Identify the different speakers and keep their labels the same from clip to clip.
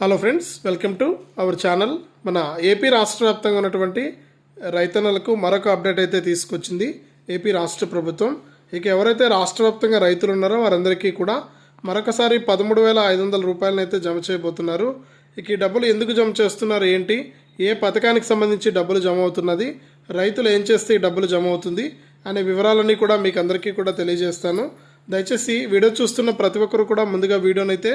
Speaker 1: Hello friends welcome to our channel మన AP రాష్ట్ర వ్యాప్తంగా ఉన్నటువంటి రైతన్నలకు మరొక అప్డేట్ అయితే తీసుకొచ్చింది ఏపీ రాష్ట్ర ప్రభుత్వం. ఇక ఎవరైతే రాష్ట్ర వ్యాప్తంగా రైతులు ఉన్నారో వారందరికీ కూడా మరొకసారి పదమూడు వేల ఐదు వందల రూపాయలను అయితే జమ చేయబోతున్నారు. ఇక ఈ డబ్బులు ఎందుకు జమ చేస్తున్నారు? ఏంటి? ఏ పథకానికి సంబంధించి డబ్బులు జమ అవుతున్నది? రైతులు ఏం చేస్తే ఈ డబ్బులు జమ అవుతుంది? అనే వివరాలన్నీ కూడా మీకు అందరికీ కూడా తెలియజేస్తాను. దయచేసి వీడియో చూస్తున్న ప్రతి ఒక్కరు కూడా ముందుగా వీడియోనైతే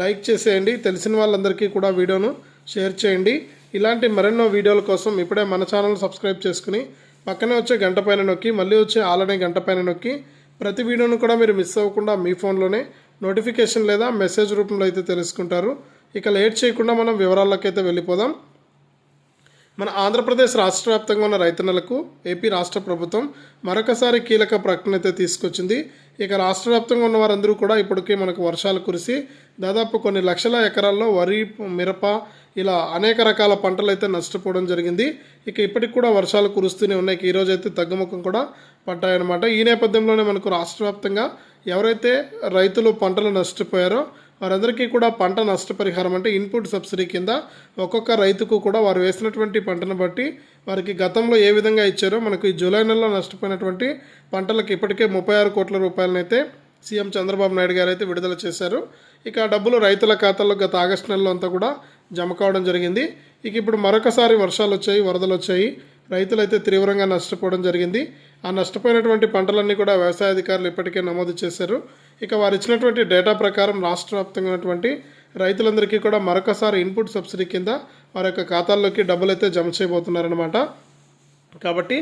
Speaker 1: లైక్ చేసేయండి. తెలిసిన వాళ్ళందరికీ కూడా వీడియోను షేర్ చేయండి. ఇలాంటి మరెన్నో వీడియోల కోసం ఇప్పుడే మన ఛానల్ సబ్స్క్రైబ్ చేసుకుని పక్కనే వచ్చే గంట పైన నొక్కి మళ్ళీ వచ్చే ఆలనే గంట పైన నొక్కి ప్రతి వీడియోను కూడా మీరు మిస్ అవ్వకుండా మీ ఫోన్లోనే నోటిఫికేషన్ లేదా మెసేజ్ రూపంలో అయితే తెలుసుకుంటారు. ఇక లేట్ చేయకుండా మనం వివరాల్లోకి అయితే వెళ్ళిపోదాం. మన ఆంధ్రప్రదేశ్ రాష్ట్ర వ్యాప్తంగా ఉన్న రైతన్నలకు ఏపీ రాష్ట్ర ప్రభుత్వం మరొకసారి కీలక ప్రకటన అయితే తీసుకొచ్చింది. ఇక రాష్ట్ర వ్యాప్తంగా ఉన్న వారందరూ కూడా ఇప్పటికే మనకు వర్షాలు కురిసి దాదాపు కొన్ని లక్షల ఎకరాల్లో వరి మిరప ఇలా అనేక రకాల పంటలు అయితే నష్టపోవడం జరిగింది. ఇక ఇప్పటికి కూడా వర్షాలు కురుస్తూనే ఉన్నాయి. ఇక ఈరోజు అయితే తగ్గుముఖం కూడా పడ్డాయన్నమాట. ఈ నేపథ్యంలోనే మనకు రాష్ట్ర వ్యాప్తంగా ఎవరైతే రైతులు పంటలు నష్టపోయారో వారందరికీ కూడా పంట నష్టపరిహారం అంటే ఇన్పుట్ సబ్సిడీ కింద ఒక్కొక్క రైతుకు కూడా వారు వేసినటువంటి పంటను బట్టి వారికి గతంలో ఏ విధంగా ఇచ్చారో మనకు ఈ జూలై నెలలో నష్టపోయినటువంటి పంటలకు ఇప్పటికే ముప్పై ఆరు కోట్ల రూపాయలనైతే సీఎం చంద్రబాబు నాయుడు గారు అయితే విడుదల చేశారు. ఇక ఆ డబ్బులు రైతుల ఖాతాల్లో గత ఆగస్టు నెలలో అంతా కూడా జమ కావడం జరిగింది. ఇక ఇప్పుడు మరొకసారి వర్షాలు వచ్చాయి వరదలు వచ్చాయి. రైతులైతే తీవ్రంగా నష్టపోవడం జరిగింది. ఆ నష్టపోయినటువంటి పంటలన్నీ కూడా వ్యవసాయ అధికారులు ఇప్పటికే నమోదు చేశారు. ఇక వారు ఇచ్చినటువంటి డేటా ప్రకారం రాష్ట్ర వ్యాప్తంగా ఉన్నటువంటి రైతులందరికీ కూడా మరొకసారి ఇన్పుట్ సబ్సిడీ కింద వారి యొక్క ఖాతాల్లోకి డబ్బులు అయితే జమ చేయబోతున్నారనమాట కాబట్టి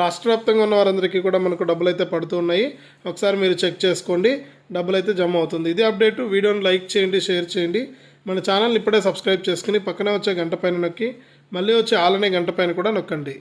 Speaker 1: రాష్ట్ర వ్యాప్తంగా ఉన్న వారందరికీ కూడా మనకు డబ్బులు అయితే పడుతూ ఉన్నాయి. ఒకసారి మీరు చెక్ చేసుకోండి. డబ్బులు అయితే జమ అవుతుంది. ఇది అప్డేట్. వీడియోని లైక్ చేయండి షేర్ చేయండి. మన ఛానల్ ఇప్పుడే సబ్స్క్రైబ్ చేసుకుని పక్కనే వచ్చే గంట పైన నొక్కి మళ్ళీ వచ్చే ఆలనే గంట పైన కూడా నొక్కండి.